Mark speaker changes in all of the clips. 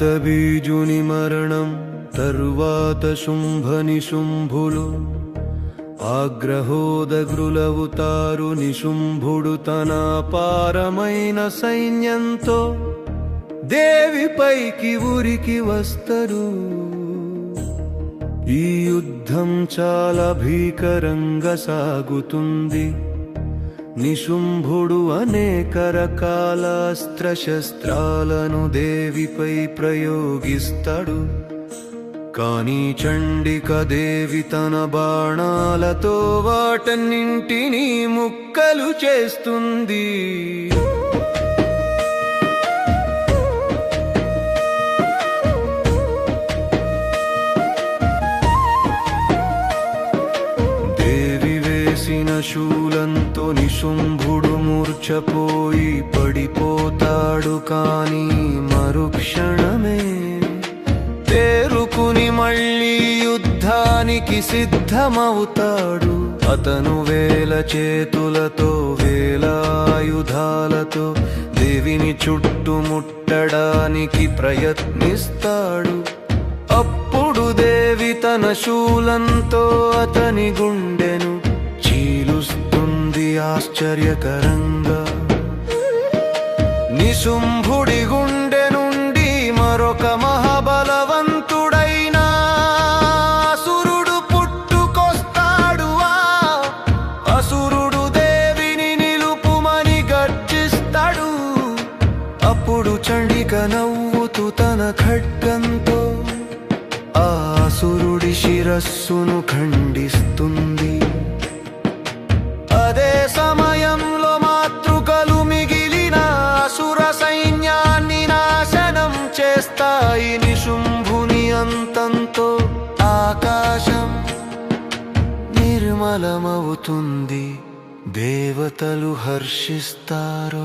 Speaker 1: రక్తబీజుని మరణం తరువాత శుంభని శుంభులు ఆగ్రహోదగ్రులవుతారు నిశుంభుడు తన పారమైన సైన్యంతో దేవిపైకి ఉరికి వస్తారు. ఈ యుద్ధం చాలా భీకరంగా సాగుతుంది. నిశుంభుడు అనేక రకాల అస్త్రశస్త్రాలను దేవిపై ప్రయోగిస్తాడు. కానీ చండిక దేవి తన బాణాలతో వాటన్నింటినీ ముక్కలు చేస్తుంది. శూలంతో నిశుంభుడు మూర్ఛపోయి పడిపోతాడు కాని మరుక్షణమే. తేరుకుని మళ్ళీ యుద్ధానికి సిద్ధమవుతాడు. అతను వేల చేతులతో వేలాయుధాలతో దేవిని చుట్టుముట్టడానికి ప్రయత్నిస్తాడు. అప్పుడు దేవి తన శూలంతో అతని గుండెను ఆశ్చర్యకరంగా. నిశుంభుడి గుండె నుండి మరొక మహాబలవంతుడైన. అసురుడు పుట్టుకొస్తాడు ఆ. అసురుడు దేవిని నిలుపుమని గర్జిస్తాడు. అప్పుడు చండిక నవ్వుతూ తన ఖడ్గంతో ఆ అసురుడి శిరస్సును ఖండిస్తాడు. అదే సమయంలో మాతృకలు మిగిలిన అసుర సైన్యాన్ని నాశనం చేస్తాయి నిశుంభుని అంతంతో. ఆకాశం నిర్మలమవుతుంది దేవతలు హర్షిస్తారు.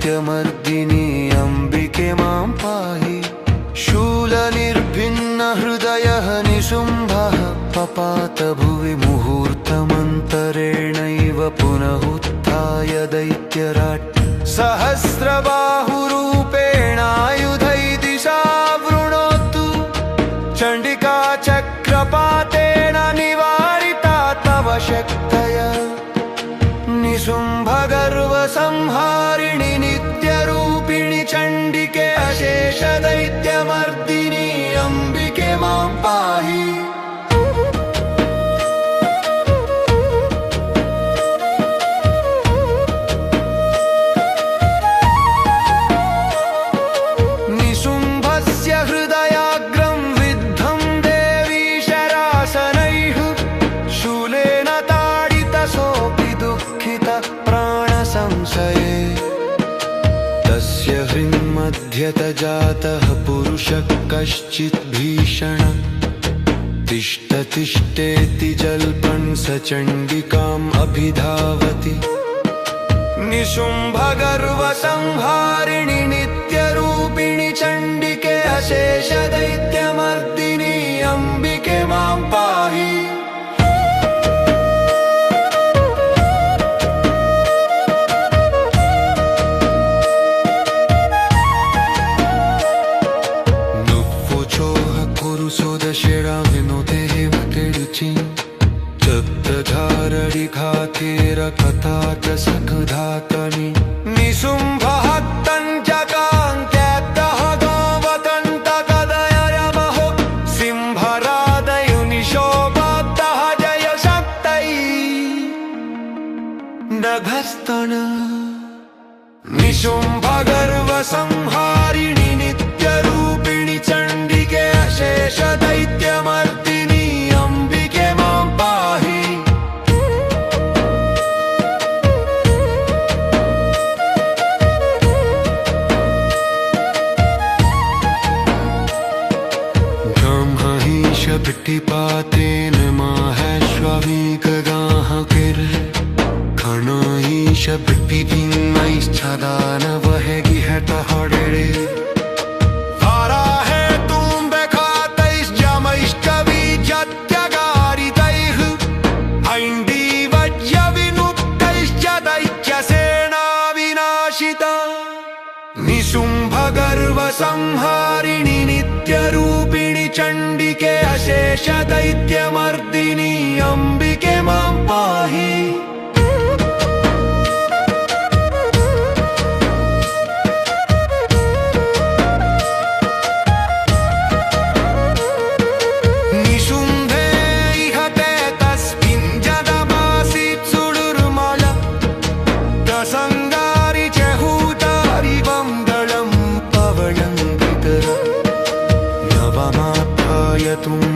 Speaker 1: अशेषदैत्यमर्दिनि अम्बिके मां पाहि। शूलनिर्भिन्नहृदयः निशुम्भः। पपात भुवि मुहूर्तमन्तरेणैव पुनः उत्थाय दैत्यराट्। सहस्रबाहुरूपेणायुधै दिशावृणोतु चण्डिका चक्रपातेन निवारिता तव शक्तय। निशुम्भगर्वसंहारिणि तस्य हृन्मध्यत जातः पुरुषः कश्चित् भीषण तिष्ठ तिष्ठेति जल्पन् स चण्डिकाम् अभिधावति। निशुम्भगर्वसंहारिणि नित्यरूपिणि चण्डिके अशेषदैत्यमर्दिनि अम्बिके मां पाहि ईष भिपीनैश्च दानव हे गिहतः होटे हराहेतुम्बखातैश्च मैष्टबीजत्यकारितैः अण्डी वज्यविमुक्तैश्च दैश्च सेनाविनाशिता निशुम्भगर्व संहारिणि नित्यरूपिणि चण्डिके अशेष दैत्यमर्दिनी अम्बिके मां पाहि।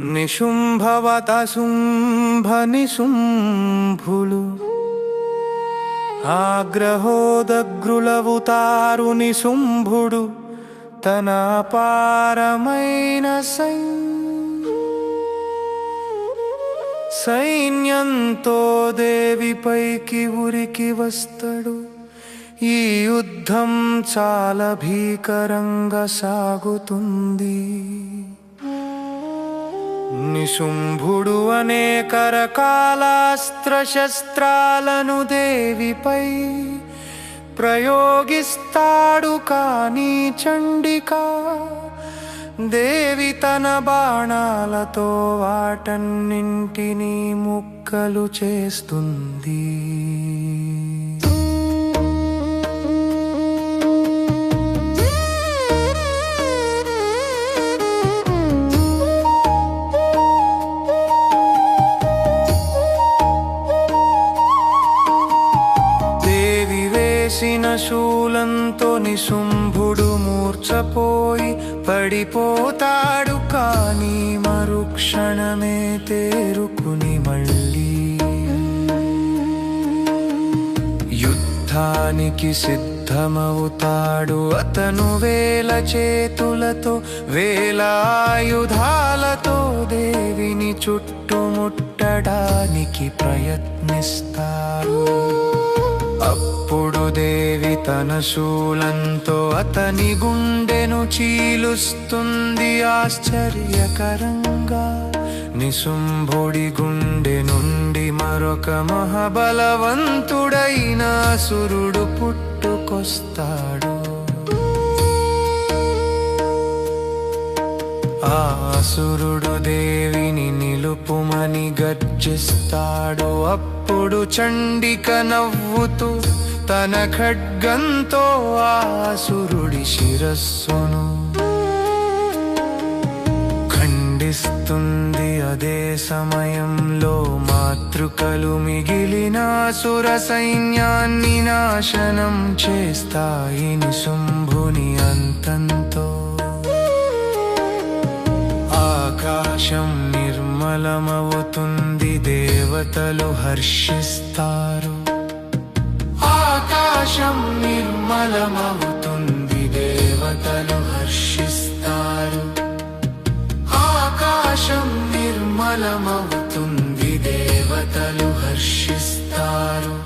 Speaker 1: నిశుంభవత శుంభ నిశుంభులు ఆగ్రహోదగ్రులవుతారు నిశుంభుడు తన పారమైన సైన్యంతో దేవిపైకి ఉరికి వస్తాడు. ఈ యుద్ధం చాలా భీకరంగా సాగుతుంది. నిశుంభుడు అనేక రకాలాస్త్ర శస్త్రాలను దేవిపై ప్రయోగిస్తాడు కానీ చండిక. దేవి తన బాణాలతో వాటన్నింటినీ ముక్కలు చేస్తుంది. వేసిన శూలంతో నిశుంభుడు మూర్ఛపోయి పడిపోతాడు కానీ మరుక్షణమే తేరుకుని మళ్ళీ. యుద్ధానికి సిద్ధమవుతాడు అతను వేల చేతులతో వేలాయుధాలతో దేవిని చుట్టుముట్టడానికి ప్రయత్నిస్తాడు. అప్పుడు దేవి తన శూలంతో అతని గుండెను చీలుస్తుంది ఆశ్చర్యకరంగా. నిశుంభుడి గుండె నుండి మరొక మహాబలవంతుడైన సురుడు పుట్టుకొస్తాడు. ఆసురుడు దేవిని నిలుపుమని గర్జిస్తాడు. అప్పుడు చండిక నవ్వుతూ తన ఖడ్గంతో ఆసురుడి శిరస్సును ఖండిస్తుంది. అదే సమయంలో మాతృకలు మిగిలిన సుర సైన్యాన్ని నాశనం చేస్తాయి. నిశుంభుని అంతంతో ఆకాశం నిర్మలమవుతుంది దేవతలు హర్షిస్తారు. ఆకాశం నిర్మలమవుతుంది దేవతలు హర్షిస్తారు. ఆకాశం నిర్మలమవుతుంది దేవతలు హర్షిస్తారు.